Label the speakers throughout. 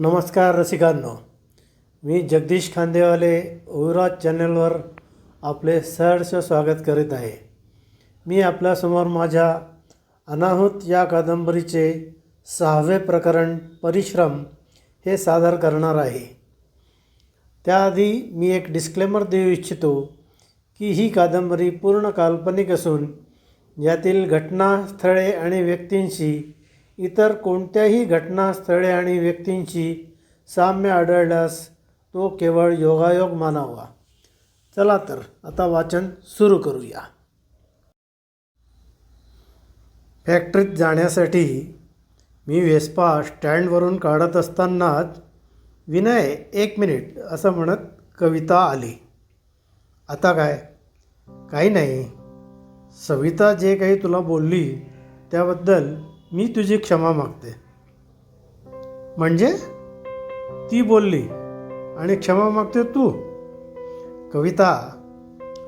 Speaker 1: नमस्कार रसिकांनो. मी जगदीश खांदेवाले ओविराज चॅनलवर आपले सहर्ष स्वागत करीत आहे. मी आपल्यासमोर माझ्या अनाहूत या कादंबरीचे सहावे प्रकरण परिश्रम हे सादर करणार आहे. त्याआधी मी एक डिस्क्लेमर देऊ इच्छितो की ही कादंबरी पूर्ण काल्पनिक असून यातील घटनास्थळे आणि व्यक्तींशी इतर कोणत्याही घटनास्थळे आणि व्यक्तींशी साम्य आढळल्यास तो केवळ योगायोग मानावा. चला तर आता वाचन सुरू करूया. फॅक्टरीत जाण्यासाठी मी वेस्पा स्टँडवरून काढत असतानाच विनय एक मिनिट असं म्हणत कविता आली. आता काय? काही नाही. सविता जे काही तुला बोलली त्याबद्दल मी तुझी क्षमा मागते. म्हणजे? ती बोलली आणि क्षमा मागते तू. कविता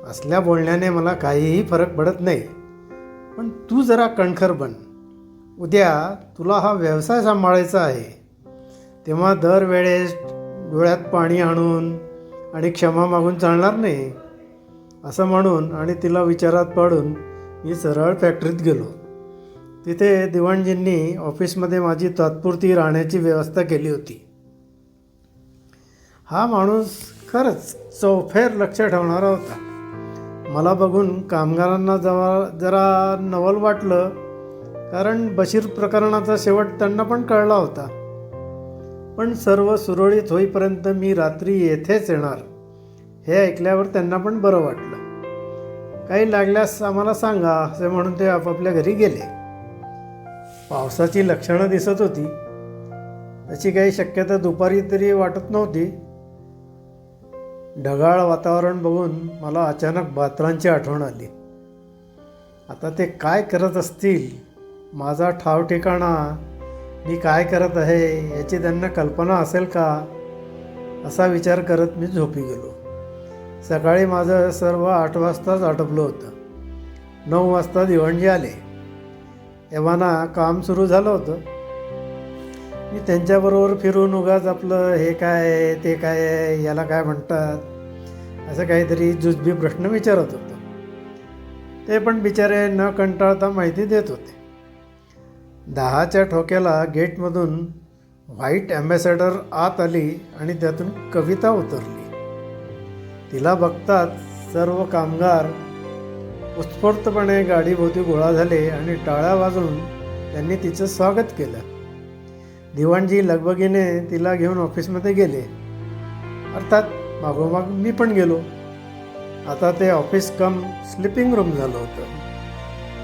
Speaker 1: असल्या बोलण्याने मला काहीही फरक पडत नाही. पण तू जरा कणखर बन. उद्या तुला हा व्यवसाय सांभाळायचा आहे. तेव्हा दरवेळेस डोळ्यात पाणी आणून आणि क्षमा मागून चालणार नाही असं म्हणून आणि तिला विचारात पाडून मी सरळ फॅक्टरीत गेलो. तिथे दिवाणजींनी ऑफिसमध्ये माझी तात्पुरती राहण्याची व्यवस्था केली होती. हा माणूस खरंच चौफेर लक्ष ठेवणारा होता. मला बघून कामगारांना जवा जरा नवल वाटलं कारण बशीर प्रकरणाचा शेवट त्यांना पण कळला होता. पण सर्व सुरळीत होईपर्यंत मी रात्री येथेच येणार हे ऐकल्यावर त्यांना पण बरं वाटलं. काही लागल्यास आम्हाला सांगा असे म्हणून ते आपापल्या घरी गेले. पावसाची लक्षणं दिसत होती. त्याची काही शक्यता दुपारी तरी वाटत नव्हती. ढगाळ वातावरण बघून मला अचानक बात्रांची आठवण आली. आता ते काय करत असतील? माझा ठाव ठिकाणा? मी काय करत आहे? याची त्यांना कल्पना असेल का? असा विचार करत मी झोपी गेलो. सकाळी माझं सर्व आठ वाजताच आटपलं होतं. नऊ वाजता दिवणजी आले. एव्हाना काम सुरू झालं होतं. मी त्यांच्याबरोबर फिरून उगाच आपलं हे काय आहे ते काय आहे याला काय म्हणतात असं काहीतरी जुजबी प्रश्न विचारत होतो. ते पण बिचारे न कंटाळता माहिती देत होते. दहाच्या ठोक्याला गेटमधून व्हाईट ॲम्बॅसेडर आत आली आणि त्यातून कविता उतरली. तिला बघताच सर्व कामगार उत्स्फूर्तपणे गाडीभोवती गोळा झाले आणि टाळ्या वाजवून त्यांनी तिचं स्वागत केलं. दिवाणजी लगबगीने तिला घेऊन ऑफिसमध्ये गेले. अर्थात मागोमाग मी पण गेलो. आता ते ऑफिस कम स्लिपिंग रूम झालं होतं.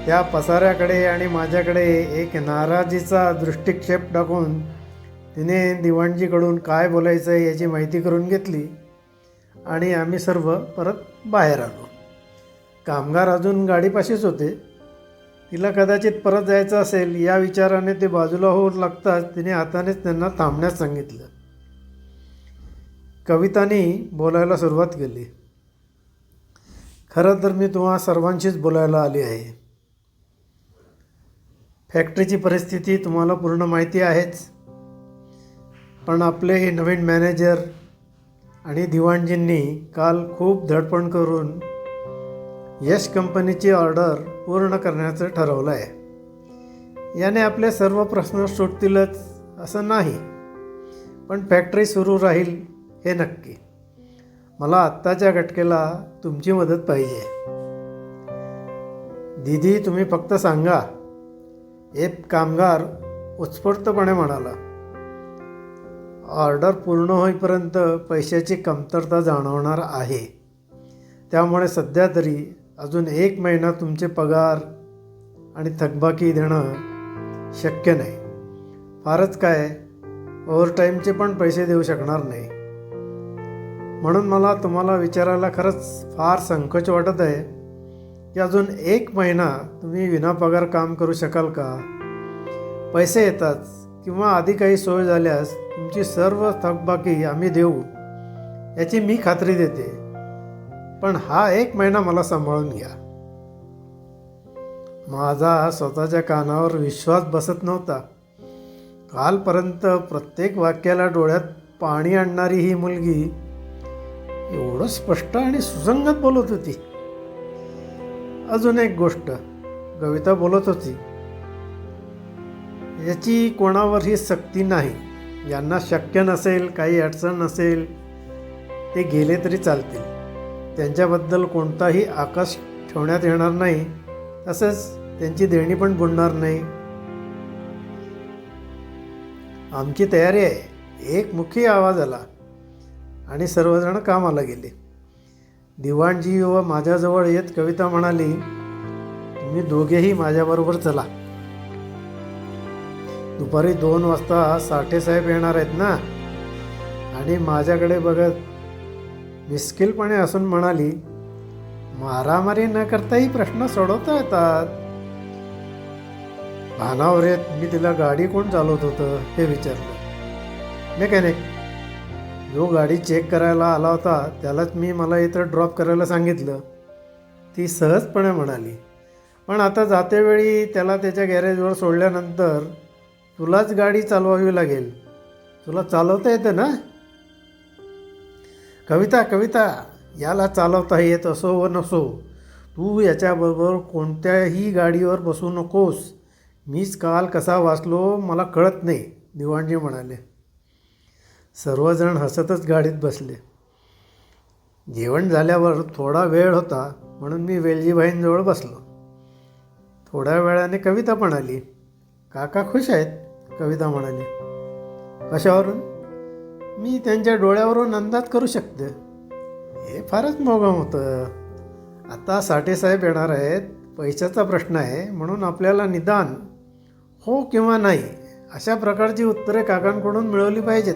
Speaker 1: त्या पसाऱ्याकडे आणि माझ्याकडे एक नाराजीचा दृष्टिक्षेप टाकून तिने दिवाणजीकडून काय बोलायचं आहे याची माहिती करून घेतली आणि आम्ही सर्व परत बाहेर आलो. कामगार अजून गाडीपाशीच होते. तिला कदाचित परत जायचं असेल या विचाराने ते बाजूला होऊ लागताच तिने हातानेच त्यांना थांबण्यास सांगितलं. कवितानी बोलायला सुरुवात केली. खरं तर मी तुम्हा सर्वांशीच बोलायला आली आहे. फॅक्टरीची परिस्थिती तुम्हाला पूर्ण माहिती आहेच. पण आपले हे नवीन मॅनेजर आणि दिवाणजींनी काल खूप धडपण करून यश कंपनीची ऑर्डर पूर्ण करण्याचं ठरवलं आहे. याने आपले सर्व प्रश्न सुटतीलच असं नाही पण फॅक्टरी सुरू राहील हे नक्की. मला आत्ताच्या घटकेला तुमची मदत पाहिजे. दीदी तुम्ही फक्त सांगा. एक कामगार उत्स्फूर्तपणे म्हणाला ऑर्डर पूर्ण होईपर्यंत पैशाची कमतरता जाणवणार आहे. त्यामुळे सध्या तरी अजून एक महिना तुमचे पगार आणि थकबाकी देणं शक्य नाही. फारच काय ओव्हरटाईमचे पण पैसे देऊ शकणार नाही. म्हणून मला तुम्हाला विचारायला खरंच फार संकोच वाटत आहे की अजून एक महिना तुम्ही विनापगार काम करू शकाल का? पैसे येतात किंवा आधी काही सोय झाल्यास तुमची सर्व थकबाकी आम्ही देऊ याची मी खात्री देते. पण हा एक महिना मला सांभाळून घ्या. माझा स्वतःच्या कानावर विश्वास बसत नव्हता. कालपर्यंत प्रत्येक वाक्याला डोळ्यात पाणी आणणारी ही मुलगी एवढं स्पष्ट आणि सुसंगत बोलत होती. अजून एक गोष्ट कविता बोलत होती. याची कोणावरही सक्ती नाही. यांना शक्य नसेल काही अडचण नसेल ते गेले तरी चालतील. त्यांच्याबद्दल कोणताही आकाश ठेवण्यात येणार नाही तसंच त्यांची देणी पण बुडणार नाही. आमची तयारी आहे. एक मुखी आवाज आला आणि सर्वजण कामाला गेले. दिवाणजी व माझ्याजवळ येत कविता म्हणाली तुम्ही दोघेही माझ्याबरोबर चला. दुपारी दोन वाजता साठेसाहेब येणार आहेत ना? आणि माझ्याकडे बघत मिस्किलपणे असून म्हणाली मारामारी न करताही प्रश्न सोडवता येतात. भानावर येत मी तिला गाडी कोण चालवत होतं? हे विचारलं. मेकॅनिक. जो गाडी चेक करायला आला होता त्यालाच मी मला इथं ड्रॉप करायला सांगितलं. ती सहजपणे म्हणाली पण आता जातेवेळी त्याला त्याच्या गॅरेजवर सोडल्यानंतर तुलाच गाडी चालवावी लागेल. तुला चालवता येतं ना? कविता कविता याला चालवता येत असो व नसो तू याच्याबरोबर कोणत्याही गाडीवर बसू नकोस. मीच काल कसा वाचलो मला कळत नाही दिवाणजी म्हणाले. सर्वजण हसतच गाडीत बसले. जेवण झाल्यावर थोडा वेळ होता म्हणून मी वेलजीबाईंजवळ बसलो. थोड्या वेळाने कविता पण आली काका खुश आहेत? कविता म्हणाली. कशावरून? मी त्यांच्या डोळ्यावरून अंदाज करू शकते. हे फारच मोगम होतं. आता साठेसाहेब येणार आहेत. पैशाचा प्रश्न आहे. म्हणून आपल्याला निदान हो किंवा नाही अशा प्रकारची उत्तरे काकांकडून मिळवली पाहिजेत.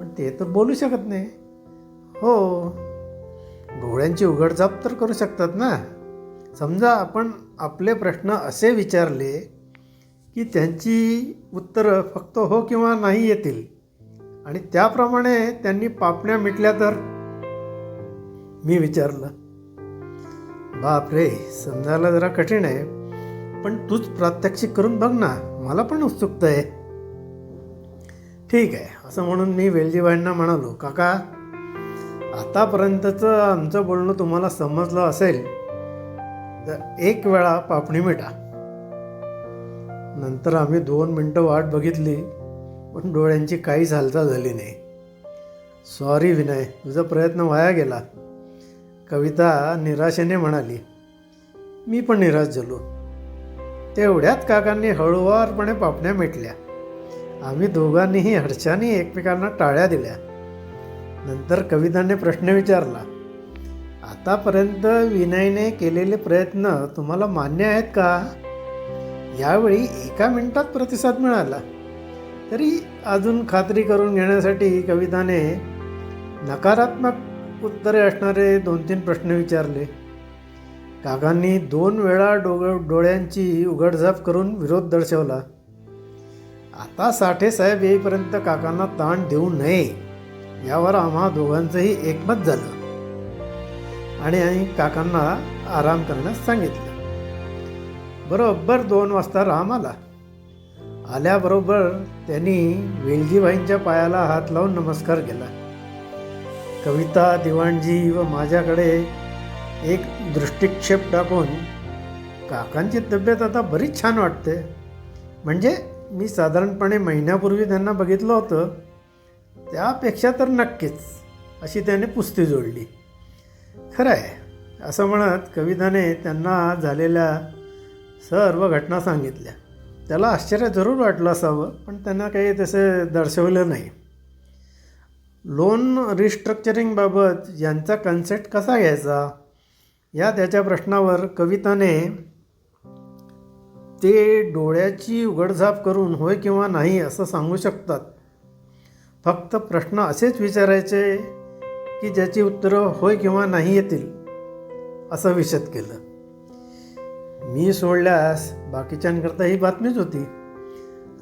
Speaker 1: पण ते तर बोलू शकत नाही. हो. डोळ्यांची उघडझाप तर करू शकतात ना. समजा आपण आपले प्रश्न असे विचारले की त्यांची उत्तरं फक्त हो किंवा नाही येतील. आणि त्याप्रमाणे त्यांनी पापण्या मिटल्या तर? मी विचारलं. बाप रे समजायला जरा कठीण आहे. पण तूच प्रात्यक्षिक करून बघ ना मला पण उत्सुकता आहे. ठीक आहे असं म्हणून मी वेलजीबाईंना म्हणालो काका आतापर्यंतचं आमचं बोलणं तुम्हाला समजलं असेल तर एक वेळा पापणी मिटा. नंतर आम्ही दोन मिनटं वाट बघितली. पण डोळ्यांची काहीच हालचाल झाली नाही. सॉरी विनय तुझा प्रयत्न वाया गेला. कविता निराशेने म्हणाली मी पण निराश झालो. तेवढ्यात काकांनी हळुवारपणे पापण्या मिटल्या. आम्ही दोघांनीही हर्षाने एकमेकांना टाळ्या दिल्या. नंतर कविताने प्रश्न विचारला आतापर्यंत विनयने केलेले प्रयत्न तुम्हाला मान्य आहेत का? यावेळी एका मिनिटात प्रतिसाद मिळाला. तरी अजून खात्री करून घेण्यासाठी कविताने नकारात्मक उत्तरे असणारे दोन तीन प्रश्न विचारले. काकांनी दोन वेळा डोग डोळ्यांची उघडझाप करून विरोध दर्शवला. आता साठे साहेब येईपर्यंत काकांना ताण देऊ नये यावर आम्हा दोघांचंही एकमत झालं. आणि आम्ही काकांना आराम करण्यास सांगितलं. बरोबर दोन वाजता राम आला. आल्याबरोबर त्यांनी वेलजीबाईंच्या पायाला हात लावून नमस्कार केला. कविता दिवाणजी व माझ्याकडे एक दृष्टिक्षेप टाकून काकांची तब्येत आता बरीच छान वाटते. म्हणजे मी साधारणपणे महिन्यापूर्वी त्यांना बघितलं होतं. त्यापेक्षा तर नक्कीच अशी त्याने पुस्ती जोडली. खरं आहे असं म्हणत कविताने त्यांना झालेल्या सर्व घटना सांगितल्या. त्याला आश्चर्य जरूर वाटलं असावं पण त्यांना काही तसे दर्शवलं नाही. लोन रिस्ट्रक्चरिंगबाबत यांचा कन्सेप्ट कसा घ्यायचा? या त्याच्या प्रश्नावर कविताने ते डोळ्याची उघडझाप करून होय किंवा नाही असं सांगू शकतात. फक्त प्रश्न असेच विचारायचे की ज्याची उत्तरं होय किंवा नाही येतील असं विशद केलं. मी सोडल्यास बाकीच्यांकरता ही बातमीच होती.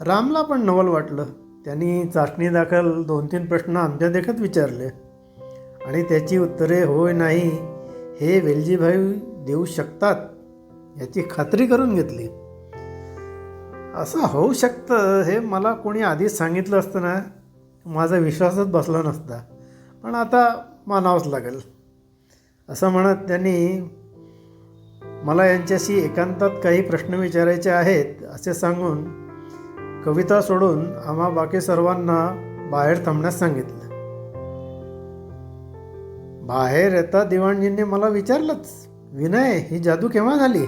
Speaker 1: रामला पण नवल वाटलं. त्यांनी चाचणी दाखल दोन तीन प्रश्न आमच्या देखत विचारले. आणि त्याची उत्तरे होय नाही हे वेलजीभाई देऊ शकतात याची खात्री करून घेतली. असं होऊ शकतं हे मला कोणी आधीच सांगितलं असतं ना माझा विश्वासच बसला नसता. पण आता मानावंच लागेल. असं म्हणत त्यांनी मला यांच्याशी एकांतात काही प्रश्न विचारायचे आहेत असे सांगून कविता सोडून आम्हा बाकी सर्वांना बाहेर थांबण्यास सांगितलं. बाहेर येता दिवाणजींनी मला विचारलंच विनय ही जादू केव्हा झाली?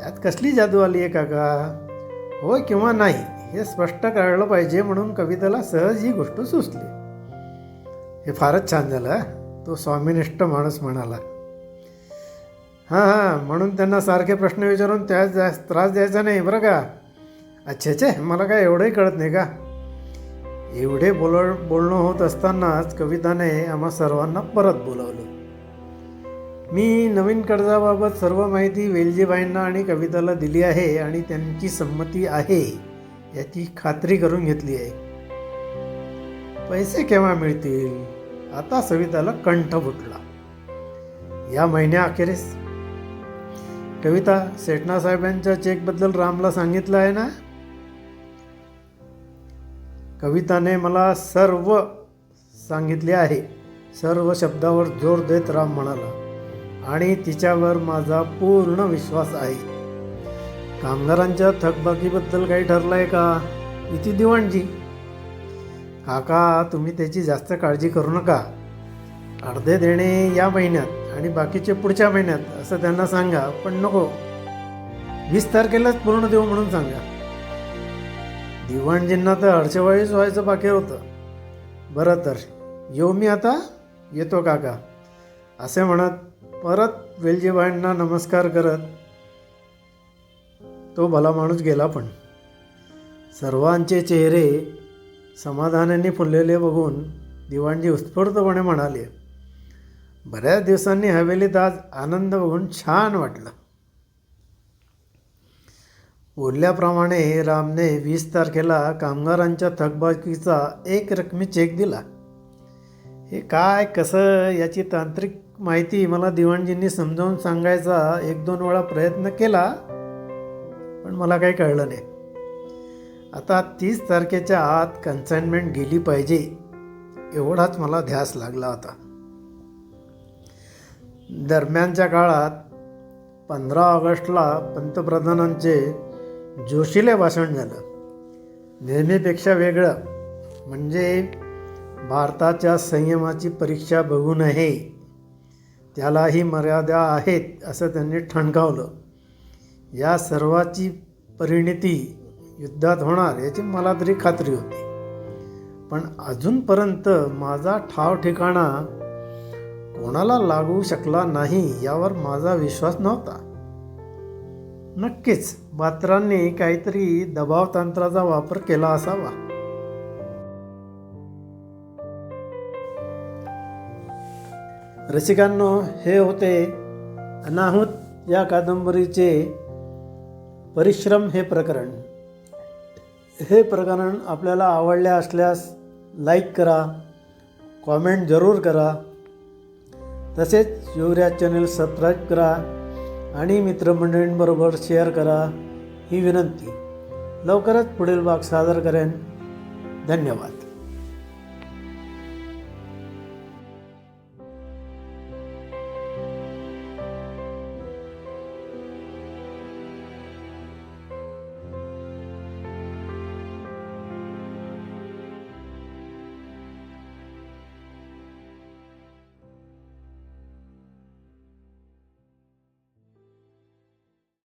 Speaker 1: त्यात कसली जादू आली आहे काका? होय किंवा नाही हे स्पष्ट कळलं पाहिजे म्हणून कवितेला सहज ही गोष्ट सुचली. हे फारच छान झालं तो स्वामीनिष्ठ माणूस म्हणाला. हां हां म्हणून त्यांना सारखे प्रश्न विचारून त्यास जास्त त्रास द्यायचा नाही बरं का? अच्छा छे मला काय एवढंही कळत नाही का? एवढे बोल बोलणं होत असतानाच कविताने आम्हा सर्वांना परत बोलावलं. मी नवीन कर्जाबाबत सर्व माहिती वेलजीबाईंना आणि कविताला दिली आहे आणि त्यांची संमती आहे याची खात्री करून घेतली आहे. पैसे केव्हा मिळतील? आता सविताला कंठ फुटला. या महिन्याअखेरीस कविता सेठना साहेबांच्या चेकबद्दल रामला सांगितलं आहे ना? कविताने मला सर्व सांगितले आहे. सर्व शब्दावर जोर देत राम म्हणाला आणि तिच्यावर माझा पूर्ण विश्वास आहे. कामगारांच्या थकबाकीबद्दल काही ठरलं आहे का? इथे दिवाणजी. काका तुम्ही त्याची जास्त काळजी करू नका. अर्धे देणे या महिन्यात. आणि बाकीचे पुढच्या महिन्यात असं त्यांना सांगा पण नको. वीस तारखेलाच पूर्ण देऊ म्हणून सांगा. दिवाणजींना तर हर्षवाळीच व्हायचं बाकी होतं. बरं तर येऊ मी आता? येतो काका. असे म्हणत परत वेलजीबाईंना नमस्कार करत तो भला माणूस गेला पण. सर्वांचे चेहरे समाधानाने फुललेले बघून दिवाणजी उत्स्फूर्तपणे म्हणाले बऱ्याच दिवसांनी हवेलीत आज आनंद बघून छान वाटलं. बोलल्याप्रमाणे रामने वीस तारखेला कामगारांच्या थकबाकीचा एक रकमी चेक दिला. हे काय कसं याची तांत्रिक माहिती मला दिवाणजींनी समजावून सांगायचा एक दोन वेळा प्रयत्न केला पण मला काही कळलं नाही. आता तीस तारखेच्या आत कन्साइनमेंट गेली पाहिजे एवढाच मला ध्यास लागला होता. दरम्यानच्या काळात पंधरा ऑगस्टला पंतप्रधानांचे जोशीले भाषण झालं. नेहमीपेक्षा वेगळं म्हणजे भारताच्या संयमाची परीक्षा बघू नये त्यालाही मर्यादा आहेत असं त्यांनी ठणकावलं. या सर्वाची परिणिती युद्धात होणार याची मला तरी खात्री होती. पण अजूनपर्यंत माझा ठाव ठिकाणा कोणाला लागू शकला नाही यावर माझा विश्वास नव्हता. नक्कीच बात्रांनी काहीतरी दबाव तंत्राचा वापर केला असावा. रसिकांनो हे होते अनाहूत या कादंबरीचे परिश्रम हे प्रकरण. हे प्रकरण आपल्याला आवडले असल्यास लाईक करा कॉमेंट जरूर करा. तसेच युवराज चॅनल सबस्क्राईब करा आणि मित्रमंडळींबरोबर शेअर करा ही विनंती. लवकरच पुढील भाग सादर करेन. धन्यवाद.